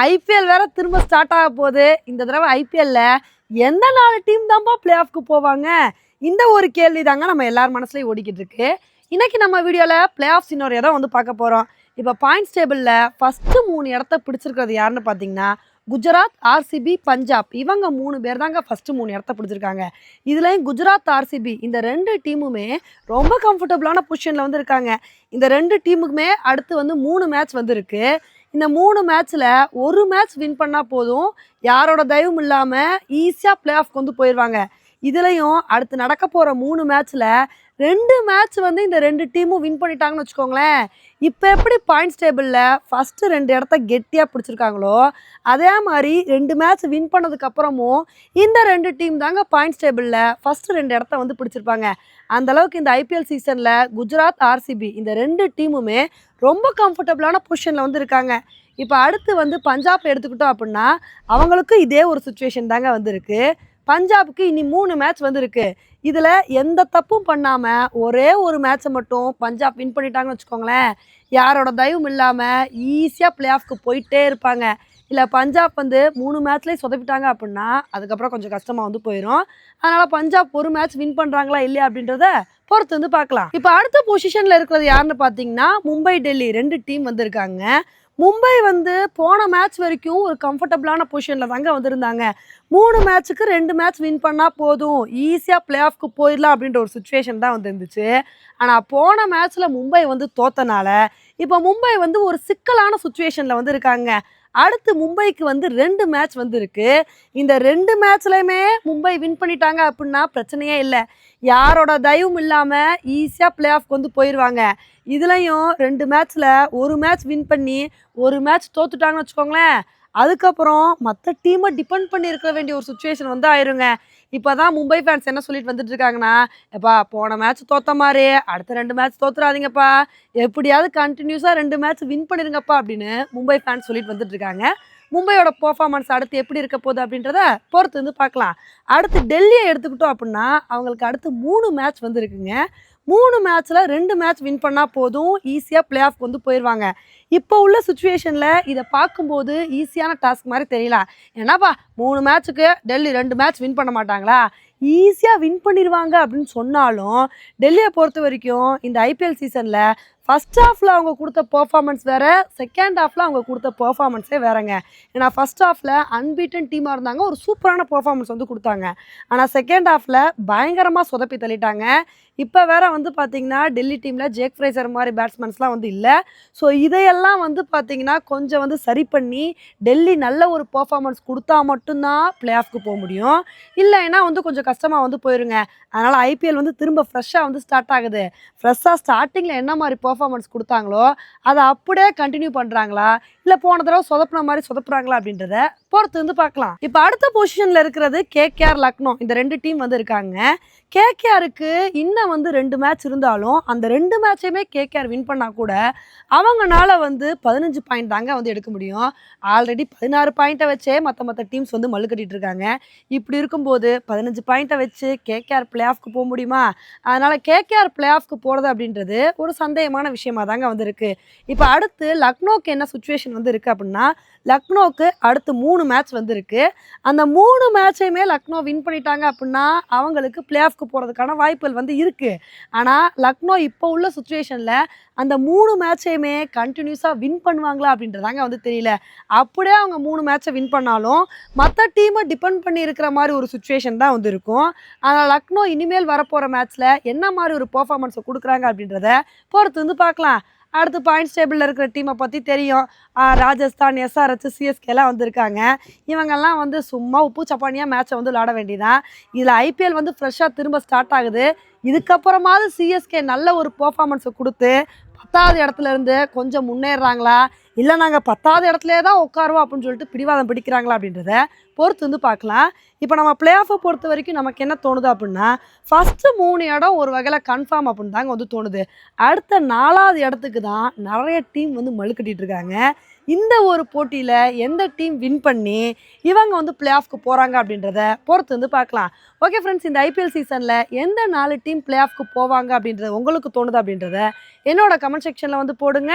IPL வேற திரும்ப start ஆக போகுது. இந்த தடவை ஐபிஎல்ல எந்த நாலு டீம் தான்ப்பா பிளே ஆஃப்க்கு போவாங்க? இந்த ஒரு கேள்வி தாங்க நம்ம எல்லார் மனசுலையும் ஓடிக்கிட்டு இருக்கு. இன்னைக்கு நம்ம வீடியோவில் பிளே ஆஃப் இன்னொரு இடம் வந்து பார்க்க போகிறோம் இப்போ பாயிண்ட்ஸ் டேபிளில் ஃபஸ்ட்டு மூணு இடத்த பிடிச்சிருக்கிறது யாருன்னு பார்த்தீங்கன்னா குஜராத் ஆர்சிபி பஞ்சாப். இவங்க மூணு பேர் தாங்க ஃபஸ்ட்டு மூணு இடத்த பிடிச்சிருக்காங்க. இதுலேயும் குஜராத் ஆர்சிபி இந்த ரெண்டு டீமுமே ரொம்ப கம்ஃபர்டபுளான பொசிஷனில் வந்து இருக்காங்க. இந்த ரெண்டு டீமுக்குமே அடுத்து வந்து மூணு மேட்ச் வந்திருக்கு. இந்த மூணு மேட்ச்சில் ஒரு மேட்ச் வின் பண்ணால் போதும் யாரோட தயவும் இல்லாமல் ஈஸியாக பிளே ஆஃப்க்கு வந்து போயிடுவாங்க இதுலேயும் அடுத்து நடக்க போகிற மூணு மேட்ச்சில் ரெண்டு மேட்ச் வந்து இந்த ரெண்டு டீமும் வின் பண்ணிட்டாங்கன்னு வச்சுக்கோங்களேன். இப்போ எப்படி பாயிண்ட்ஸ் டேபிளில் ஃபஸ்ட்டு ரெண்டு இடத்த கெட்டியாக பிடிச்சிருக்காங்களோ அதே மாதிரி ரெண்டு மேட்ச் வின் பண்ணதுக்கப்புறமும் இந்த ரெண்டு டீம் தாங்க பாயிண்ட்ஸ் டேபிளில் ஃபஸ்ட்டு ரெண்டு இடத்த வந்து பிடிச்சிருப்பாங்க. அந்தளவுக்கு இந்த ஐபிஎல் சீசனில் குஜராத் ஆர்சிபி இந்த ரெண்டு டீமுமே ரொம்ப கம்ஃபர்டபுளான பொசிஷனில் வந்து இருக்காங்க. இப்போ அடுத்து வந்து பஞ்சாப் எடுத்துக்கிட்டோம் அப்படின்னா அவங்களுக்கும் இதே ஒரு சுச்சுவேஷன் தாங்க வந்திருக்கு. பஞ்சாபுக்கு இனி மூணு மேட்ச் வந்திருக்கு. இதில் எந்த தப்பும் பண்ணாமல் ஒரே ஒரு மேட்ச்சை மட்டும் பஞ்சாப் வின் பண்ணிட்டாங்கன்னு வச்சுக்கோங்களேன். யாரோட தயவும் இல்லாமல் ஈஸியாக பிளே ஆஃப்க்கு போயிட்டே இருப்பாங்க. இல்லை பஞ்சாப் வந்து மூணு மேட்ச்லேயே சொதப்பிட்டாங்க அப்படின்னா அதுக்கப்புறம் கொஞ்சம் கஷ்டமாக வந்து போயிடும் அதனால் பஞ்சாப் ஒரு மேட்ச் வின் பண்ணுறாங்களா இல்லையா அப்படின்றத பொறுத்து வந்து பார்க்கலாம். இப்போ அடுத்த பொசிஷனில் இருக்கிறது யாருன்னு பார்த்தீங்கன்னா மும்பை டெல்லி ரெண்டு டீம் வந்திருக்காங்க. மும்பை வந்து போன மேட்ச் வரைக்கும் ஒரு கம்ஃபர்டபுளான பொசிஷனில் தாங்க வந்திருந்தாங்க. மூணு மேட்ச்சுக்கு ரெண்டு மேட்ச் வின் பண்ணால் போதும். ஈஸியாக பிளே ஆஃப்க்கு போயிடலாம் அப்படின்ற ஒரு சுச்சுவேஷன் தான் வந்துருந்துச்சு. ஆனால் போன மேட்ச்சில் மும்பை வந்து தோத்தனால இப்போ மும்பை வந்து ஒரு சிக்கலான சுச்சுவேஷனில் வந்து இருக்காங்க அடுத்து மும்பைக்கு வந்து ரெண்டு மேட்ச் வந்து இருக்கு இந்த ரெண்டு மேட்ச்லையுமே மும்பை வின் பண்ணிட்டாங்க அப்படின்னா பிரச்சனையே இல்லை. யாரோட தயவும் இல்லாமல் ஈஸியாக பிளே ஆஃப்க்கு வந்து போயிடுவாங்க இதுலேயும் ரெண்டு மேட்ச்சில் ஒரு மேட்ச் வின் பண்ணி ஒரு மேட்ச் தோத்துட்டாங்கன்னு வச்சுக்கோங்களேன். அதுக்கப்புறம் மற்ற டீமை டிபெண்ட் பண்ணி இருக்க வேண்டிய ஒரு சுச்சுவேஷன் வந்து ஆயிருங்க. இப்போ தான் மும்பை ஃபேன்ஸ் என்ன சொல்லிட்டு வந்துட்டு இருக்காங்கன்னா எப்பா போன மேட்ச் தோத்த மாதிரி அடுத்த ரெண்டு மேட்ச் தோத்துறாதீங்கப்பா. எப்படியாவது கண்டினியூஸாக ரெண்டு மேட்ச் வின் பண்ணிருங்கப்பா அப்படின்னு மும்பை ஃபேன்ஸ் சொல்லிட்டு வந்துட்டு இருக்காங்க மும்பையோட பர்ஃபார்மன்ஸ் அடுத்து எப்படி இருக்க போகுது அப்படின்றத பொறுத்து வந்து பார்க்கலாம். அடுத்து டெல்லியை எடுத்துக்கிட்டோம் அப்படின்னா அவங்களுக்கு அடுத்து மூணு மேட்ச் வந்துருக்குங்க. மூணு மேட்ச்சில் ரெண்டு மேட்ச் வின் பண்ணால் போதும் ஈஸியாக பிளே ஆஃப் வந்து போயிடுவாங்க இப்போ உள்ள சுச்சுவேஷனில் இதை பார்க்கும்போது ஈஸியான டாஸ்க் மாதிரி தெரியல. ஏன்னாப்பா மூணு மேட்ச்சுக்கு டெல்லி ரெண்டு மேட்ச் வின் பண்ண மாட்டாங்க. பண்ணுறாங்களா ஈஸியாக வின் பண்ணிடுவாங்க அப்படின்னு சொன்னாலும் டெல்லியை பொறுத்த வரைக்கும் இந்த ஐபிஎல் சீசனில் ஃபஸ்ட் ஹாஃபில் அவங்க கொடுத்த பர்ஃபார்மன்ஸ் வேறு செகண்ட் ஹாஃபில் அவங்க கொடுத்த பர்ஃபார்மன்ஸே வேறங்க. ஏன்னா ஃபஸ்ட் ஹாஃபில் அன்பீட்டன் டீமாக இருந்தாங்க ஒரு சூப்பரான பர்ஃபார்மன்ஸ் வந்து கொடுத்தாங்க. ஆனால் செகண்ட் ஹாஃபில் பயங்கரமாக சொதப்பி தள்ளிட்டாங்க. இப்போ வேற வந்து பார்த்தீங்கன்னா டெல்லி டீமில் ஜேக் ஃப்ரைசர் மாதிரி பேட்ஸ்மேன்ஸ்லாம் வந்து இல்லை. ஸோ இதையெல்லாம் வந்து பார்த்தீங்கன்னா கொஞ்சம் வந்து சரி பண்ணி டெல்லி நல்ல ஒரு பர்ஃபார்மன்ஸ் கொடுத்தா மட்டும்தான் பிளே ஆஃப்க்கு போக முடியும். இல்லைன்னா வந்து கொஞ்சம் கஷ்டமாக வந்து போயிருங்க. அதனால் ஐபிஎல் வந்து திரும்ப ஃப்ரெஷ்ஷாக வந்து ஸ்டார்ட் ஆகுது. ஃப்ரெஷ்ஷாக ஸ்டார்டிங்கில் என்ன மாதிரி பெர்ஃபார்மன்ஸ் கொடுத்தாங்களோ அதை அப்படியே கண்டினியூ பண்ணுறாங்களா இல்லை போன தடவை சொதப்புன மாதிரி சொதப்புறாங்களா அப்படின்றத பொறுத்து வந்து பார்க்கலாம். இப்போ அடுத்த பொசிஷனில் இருக்கிறது கேகேஆர் லக்னோ இந்த ரெண்டு டீம் வந்து இருக்காங்க. கேகேஆருக்கு இன்னும் வந்து ரெண்டு மேட்ச் இருந்தாலும் அந்த ரெண்டு மேட்சையுமே கேகேஆர் வின் பண்ணால் கூட அவங்கனால வந்து பதினஞ்சு பாயிண்ட் தாங்க வந்து எடுக்க முடியும். ஆல்ரெடி பதினாறு பாயிண்ட்டை வச்சே மற்ற மற்ற டீம்ஸ் வந்து மல்லு கட்டிட்டு இருக்காங்க. இப்படி இருக்கும்போது பதினஞ்சு பாயிண்ட்டை வச்சு கேகேஆர் பிளே ஆஃப்க்கு போக முடியுமா? அதனால் கேகேஆர் பிளே ஆஃப்க்கு போகிறது அப்படின்றது ஒரு சந்தேகமான விஷயமா தாங்க வந்திருக்கு. இப்போ அடுத்து லக்னோக்கு என்ன சுச்சுவேஷன் வந்து இருக்குது அப்படின்னா லக்னோவுக்கு அடுத்து மூணு மேட்ச் வந்திருக்கு அந்த மூணு மேட்சையுமே லக்னோ வின் பண்ணிட்டாங்க அப்படின்னா அவங்களுக்கு பிளே ஆஃப்க்கு போகிறதுக்கான வாய்ப்புகள் வந்து இருக்குது ஆனால் லக்னோ இப்போ உள்ள சுச்சுவேஷனில் அந்த மூணு மேட்சையுமே கண்டினியூஸாக வின் பண்ணுவாங்களா அப்படின்றதாங்க வந்து தெரியல. அப்படியே அவங்க மூணு மேட்சை வின் பண்ணாலும் மற்ற டீமை டிபெண்ட் பண்ணி இருக்கிற மாதிரி ஒரு சுச்சுவேஷன் தான் வந்து இருக்கும். ஆனால் லக்னோ இனிமேல் வரப்போகிற மேட்ச்சில் என்ன மாதிரி ஒரு பர்ஃபார்மன்ஸை கொடுக்குறாங்க அப்படின்றத பொறுத்து வந்து பார்க்கலாம். அடுத்து பாயிண்ட்ஸ் டேபிளில் இருக்கிற டீமை பற்றி தெரியும். ராஜஸ்தான் எஸ்ஆர்ஹெச் சிஎஸ்கேலாம் வந்திருக்காங்க. இவங்கெல்லாம் வந்து சும்மா உப்பு சப்பானியாக மேட்ச்சை வந்து விளாட வேண்டியதான் இதில் ஐபிஎல் வந்து ஃப்ரெஷ்ஷாக திரும்ப ஸ்டார்ட் ஆகுது. இதுக்கப்புறமாவது சிஎஸ்கே நல்ல ஒரு பர்ஃபார்மன்ஸை கொடுத்து பத்தாவது இடத்துல இருந்து கொஞ்சம் முன்னேறுறாங்களா? இல்லை நாங்கள் பத்தாவது இடத்துல தான் உட்காருவோம் அப்படின்னு சொல்லிட்டு பிடிவாதம் பிடிக்கிறாங்களா அப்படின்றத பொறுத்து வந்து பார்க்கலாம். இப்போ நம்ம பிளே ஆஃபை பொறுத்த வரைக்கும் நமக்கு என்ன தோணுது அப்படின்னா ஃபஸ்ட்டு மூணு இடம் ஒரு வகையில் கன்ஃபார்ம் அப்படின்னு தாங்க வந்து தோணுது. அடுத்த நாலாவது இடத்துக்கு தான் நிறைய டீம் வந்து மழுக்கட்டிகிட்டு இருக்காங்க. இந்த ஒரு போட்டியில் எந்த டீம் வின் பண்ணி இவங்க வந்து பிளே ஆஃப்க்கு போகிறாங்க அப்படின்றத பொறுத்து வந்து பார்க்கலாம். ஓகே ஃப்ரெண்ட்ஸ் இந்த ஐபிஎல் சீசனில் எந்த நாலு டீம் பிளே ஆஃப்க்கு போவாங்க அப்படின்றது உங்களுக்கு தோணுது அப்படின்றத என்னோட கமெண்ட் செக்ஷனில் வந்து போடுங்க.